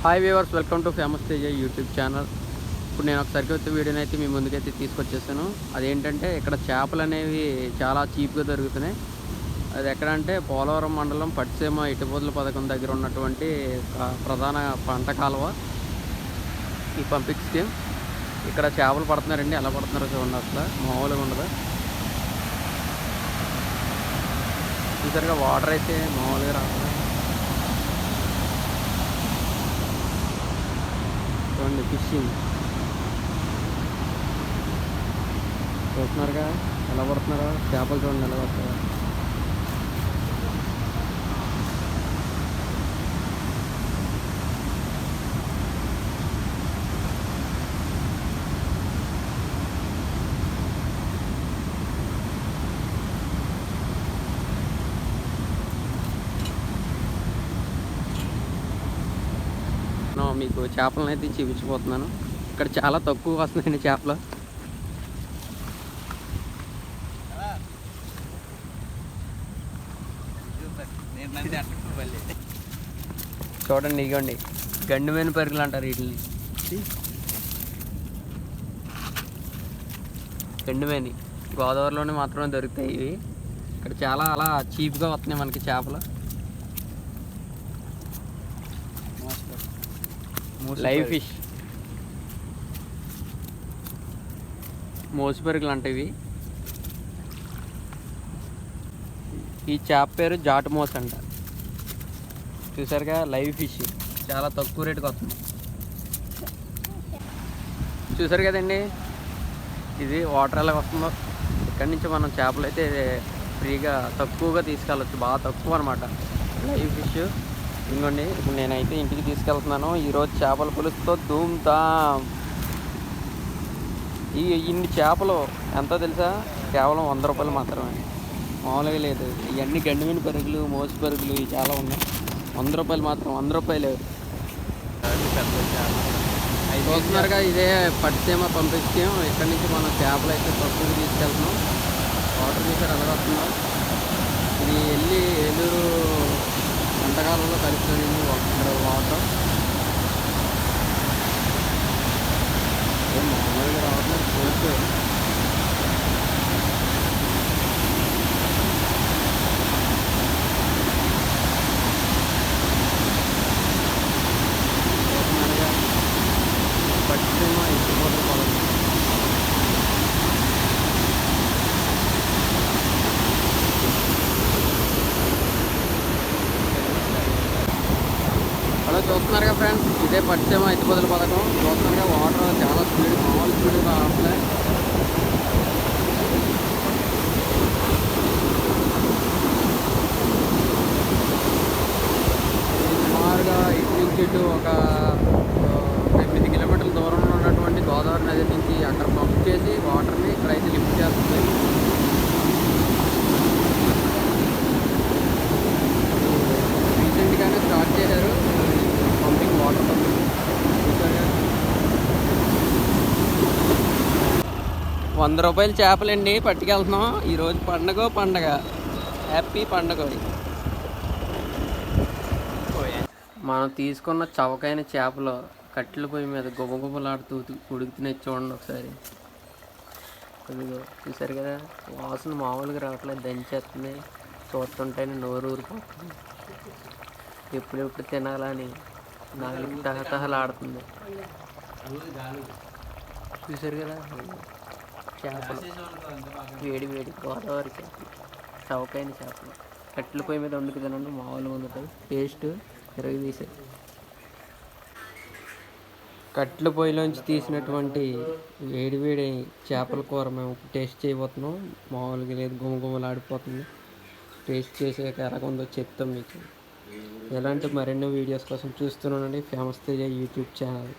Hi viewers welcome to famous Teja YouTube channel. ఇప్పుడు నేను ఒక వచ్చే వీడియోని అయితే మీ ముందుకైతే తీసుకొచ్చేసాను. అదేంటంటే ఇక్కడ చేపలు అనేవి చాలా చీప్గా దొరుకుతున్నాయి. అది ఎక్కడంటే పోలవరం మండలం పట్టిసీమ ఇటుబోదుల పథకం దగ్గర ఉన్నటువంటి ప్రధాన పంట కాలువ. ఈ పంపింగ్ స్కీమ్ ఇక్కడ చేపలు పడుతున్నారండి. ఎలా పడుతున్నారో చూడండి అసలు. మామూలుగా ఉండదు. చూసారుగా వాటర్ అయితే మామూలుగా రావట్లేదు. చూడండి ఫిషింగ్ చూస్తున్నారుగా? ఎలా పడుతున్నారో? చేపలు చూడండి ఎలా పడుతున్నారా మీకు చేపలను అయితే చూపించిపోతున్నాను ఇక్కడ చాలా తక్కువ వస్తున్నాయండి చేపలు. చూడండి ఇగోండి. గండిమైన పెరుగులు అంటారు వీటిని. గండిమేని గోదావరిలోనే మాత్రమే దొరుకుతాయి ఇవి. ఇక్కడ చాలా అలా చీప్గా వస్తున్నాయి మనకి చేపలు. Live fish. మోసు పెరుగులు అంటే ఇవి ఈ చేప పేరు జాటు మోస్ అంట. చూసారుగా లైవ్ ఫిష్. చాలా తక్కువ రేటుకి వస్తుంది. చూసారు కదండి? ఇది వాటర్ ఎలా వస్తుందో. ఇక్కడి నుంచి మనం చేపలు అయితే ఫ్రీగా తక్కువగా తీసుకెళ్ళచ్చు. బాగా తక్కువ అనమాట లైవ్ ఫిష్. ఇంకోండి ఇప్పుడు నేనైతే ఇంటికి తీసుకెళ్తున్నాను. ఈరోజు చేపల పులుసుతో దూమ్తాం ఈ ఇన్ని చేపలు ఎంతో తెలుసా? కేవలం వంద రూపాయలు మాత్రమే. మామూలుగా లేదు. ఇవన్నీ గండిమిని పరుగులు మోసు పరుగులు ఇవి చాలా ఉన్నాయి. వంద రూపాయలు మాత్రం వంద రూపాయలు చూస్తున్నారుగా ఇదే పట్టిసీమ పంపించాం ఇక్కడి నుంచి మనం చేపలు అయితే తక్కువ తీసుకెళ్తున్నాం. వాటర్ చూసారు ఎలా వస్తుందో ఇది వెళ్ళి ఏలూరు వంటకాలంలో కలుపుతుంది ఇక్కడ వాటర్ ఏం మామూలుగా రావట్లేదు చూస్తున్నారుగా ఫ్రెండ్స్ ఇదే పట్టిసీమ ఎత్తిపోతల పథకం. చూస్తున్నారుగా వాటర్ చాలా స్పీడ్ మామూలు స్పీడ్ రావట్లే సుమారుగా ఇటు నుంచి ఇటు ఒక ఎనిమిది కిలోమీటర్ల దూరంలో ఉన్నటువంటి గోదావరి నది నుంచి అక్కడ పంప్ చేసి వాటర్ని ఇక్కడైతే లిఫ్ట్ చేస్తుంది రీసెంట్గానే స్టార్ట్ చేశారు పంపింగ్ వాటర్ పంపింగ్ చూసారుగా వంద రూపాయల చేపలండి పట్టుకెళ్తున్నాం. ఈరోజు పండగ పండగ. హ్యాపీ పండగ మనం తీసుకున్న చవకైన చేపలు కట్టెల పొయ్యి మీద గుబగుబలాడుతూ ఉడుకుతున్నాయి చూడండి ఒకసారి. ఇదిగో చూసారు కదా? వాసన మామూలుగా రావట్లేదు. దంచేస్తుంది చూస్తుంటేనే నోరు ఊరిపోతుంది. ఎప్పుడెప్పుడు తినాలని నాలుగు తహతహలాడుతుంది. చూసారు కదా? చేపలు. వేడి వేడి గోదావరి చేపలు. చవకైన చేపలు. కట్టెల పొయ్యి మీద వండుకు తినండి మామూలుగా ఉంటుంది టేస్ట్ తిరగ తీసే. కట్టెల పొయ్యిలోంచి తీసినటువంటి వేడి వేడి చేపల కూర మేము టేస్ట్ చేయబోతున్నాం. మామూలుగా లేదు గుమగుమలాడిపోతుంది. టేస్ట్ చేసాక ఎలాగుందో చెప్తాం మీకు. ఎలాంటి మరెన్నో వీడియోస్ కోసం చూస్తున్నానండి ఫేమస్ తేజ యూట్యూబ్ ఛానల్.